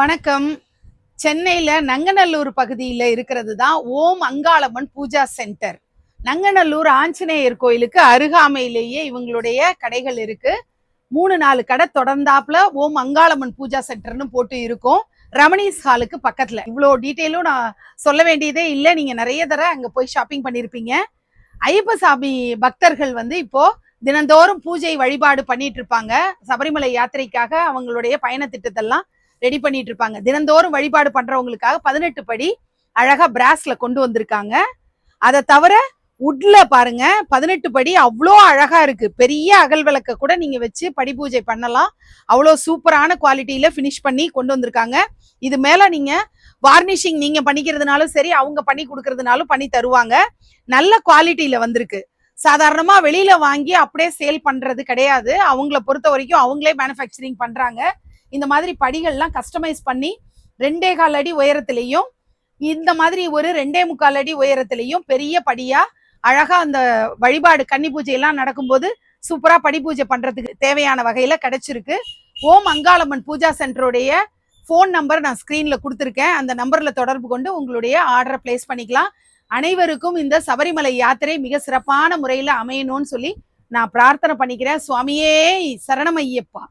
வணக்கம். சென்னையில் நங்கநல்லூர் பகுதியில் இருக்கிறது தான் ஓம் அங்காளம்மன் பூஜா சென்டர். நங்கநல்லூர் ஆஞ்சநேயர் கோயிலுக்கு அருகாமையிலேயே இவங்களுடைய கடைகள் இருக்கு. மூணு நாலு கடை தொடர்ந்தாப்புல ஓம் அங்காளம்மன் பூஜா சென்டர்னு போட்டு இருக்கும். ரமணீஸ் ஹாலுக்கு பக்கத்தில். இவ்வளோ டீட்டெயிலும் நான் சொல்ல வேண்டியதே இல்லை. நீங்கள் நிறைய தடவை அங்கே போய் ஷாப்பிங் பண்ணியிருப்பீங்க ஐயப்ப சாமி பக்தர்கள் வந்து இப்போ தினந்தோறும் பூஜை வழிபாடு பண்ணிட்டு இருப்பாங்க. சபரிமலை யாத்திரைக்காக அவங்களுடைய பயண திட்டத்தெல்லாம் ரெடி பண்ணிட்டு இருப்பாங்க தினந்தோறும் வழிபாடு பண்றவங்களுக்காக பதினெட்டு படி அழகா பிராஸ்ல கொண்டு வந்திருக்காங்க. அதை தவிர உட்ல பாருங்க பதினெட்டு படி அவ்வளோ அழகா இருக்கு. பெரிய அகல் விளக்க கூட நீங்க வச்சு படி பூஜை பண்ணலாம். அவ்வளோ சூப்பரான குவாலிட்டியில ஃபினிஷ் பண்ணி கொண்டு வந்திருக்காங்க. இது மேல நீங்க வார்னிஷிங் நீங்க பண்ணிக்கிறதுனாலும் சரி அவங்க பண்ணி கொடுக்கறதுனாலும் பண்ணி தருவாங்க. நல்ல குவாலிட்டியில வந்திருக்கு. சாதாரணமா வெளியில வாங்கி அப்படியே சேல் பண்றது கிடையாது. அவங்கள பொறுத்த வரைக்கும் அவங்களே மேனுஃபேக்சரிங் பண்றாங்க. இந்த மாதிரி படிகள்லாம் கஸ்டமைஸ் பண்ணி ரெண்டே கால் அடி உயரத்துலேயும் இந்த மாதிரி ஒரு ரெண்டே முக்கால் அடி உயரத்துலேயும் பெரிய படியாக அழகாக அந்த வழிபாடு கன்னி பூஜையெல்லாம் நடக்கும்போது சூப்பராக படி பூஜை பண்ணுறதுக்கு தேவையான வகையில் கிடச்சிருக்கு. ஓம் அங்காளம்மன் பூஜா சென்டருடைய ஃபோன் நம்பர் நான் ஸ்க்ரீனில் கொடுத்துருக்கேன். அந்த நம்பரில் தொடர்பு கொண்டு உங்களுடைய ஆர்டரை பிளேஸ் பண்ணிக்கலாம். அனைவருக்கும் இந்த சபரிமலை யாத்திரை மிக சிறப்பான முறையில் அமையணும்னு சொல்லி நான் பிரார்த்தனை பண்ணிக்கிறேன். சுவாமியே சரணமையப்பா.